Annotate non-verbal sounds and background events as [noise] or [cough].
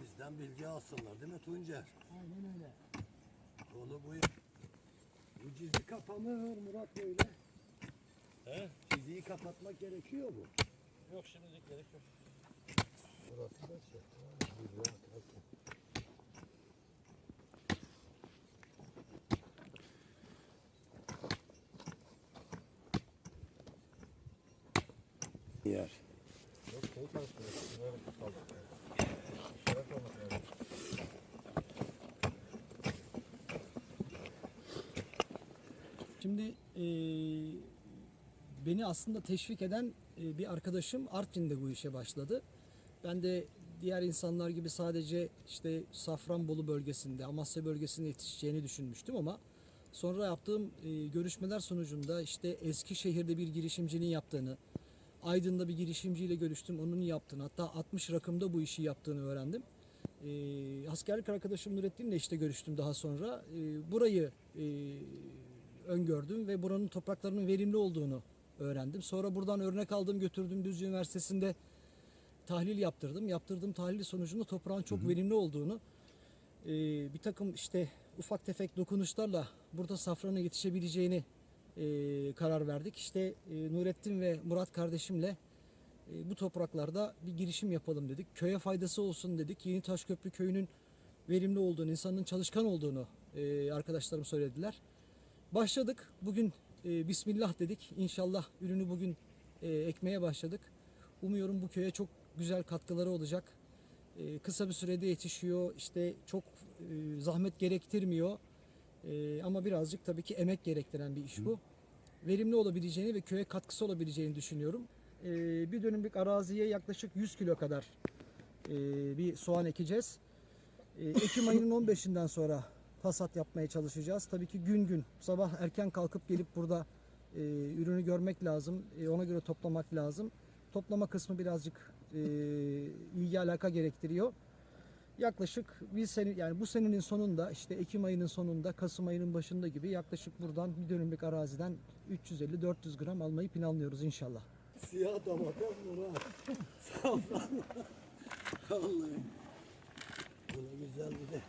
Bizden bilgi alsınlar değil mi Tuncer? Aynen öyle. Kolu bu. Bu cizi kapanır Murat böyle. He? Ciziyi kapatmak gerekiyor mu? Yok şimdilik gerek yok. Burası da şey. Yer. Yok şey. Böyle. Şimdi e, beni aslında teşvik eden e, bir arkadaşım Artvin'de bu işe başladı. Ben de diğer insanlar gibi sadece işte Safranbolu bölgesinde, Amasya bölgesinde yetişeceğini düşünmüştüm ama sonra yaptığım e, görüşmeler sonucunda işte Eskişehir'de bir girişimcinin yaptığını, Aydın'da bir girişimciyle görüştüm, onun yaptığını, hatta 60 rakımda bu işi yaptığını öğrendim. E, askerlik arkadaşım Nurettin'le işte görüştüm daha sonra. E, burayı e, öngördüm ve buranın topraklarının verimli olduğunu öğrendim. Sonra buradan örnek aldım götürdüm Düzce Üniversitesi'nde tahlil yaptırdım. Yaptırdığım tahlil sonucunda toprağın çok verimli olduğunu e, bir takım işte ufak tefek dokunuşlarla burada safranın yetişebileceğini e, karar verdik. İşte e, Nurettin ve Murat kardeşimle e, bu topraklarda bir girişim yapalım dedik. Köye faydası olsun dedik. Yeni Taşköprü köyünün verimli olduğunu, insanın çalışkan olduğunu e, arkadaşlarım söylediler. Başladık. Bugün e, Bismillah dedik. İnşallah ürünü bugün e, ekmeye başladık. Umuyorum bu köye çok güzel katkıları olacak. E, kısa bir sürede yetişiyor. İşte çok e, zahmet gerektirmiyor. E, ama birazcık tabii ki emek gerektiren bir iş bu. Verimli olabileceğini ve köye katkısı olabileceğini düşünüyorum. E, bir dönümlük araziye yaklaşık 100 kilo kadar e, bir soğan ekeceğiz. E, Ekim ayının [laughs] 15'inden sonra hasat yapmaya çalışacağız. Tabii ki gün gün sabah erken kalkıp gelip burada e, ürünü görmek lazım. E, ona göre toplamak lazım. Toplama kısmı birazcık e, ilgi alaka gerektiriyor. Yaklaşık bir sene yani bu senenin sonunda işte Ekim ayının sonunda Kasım ayının başında gibi yaklaşık buradan bir dönümlük araziden 350-400 gram almayı planlıyoruz inşallah. Siyah domates Murat. Safran. Vallahi. Böyle güzel bir de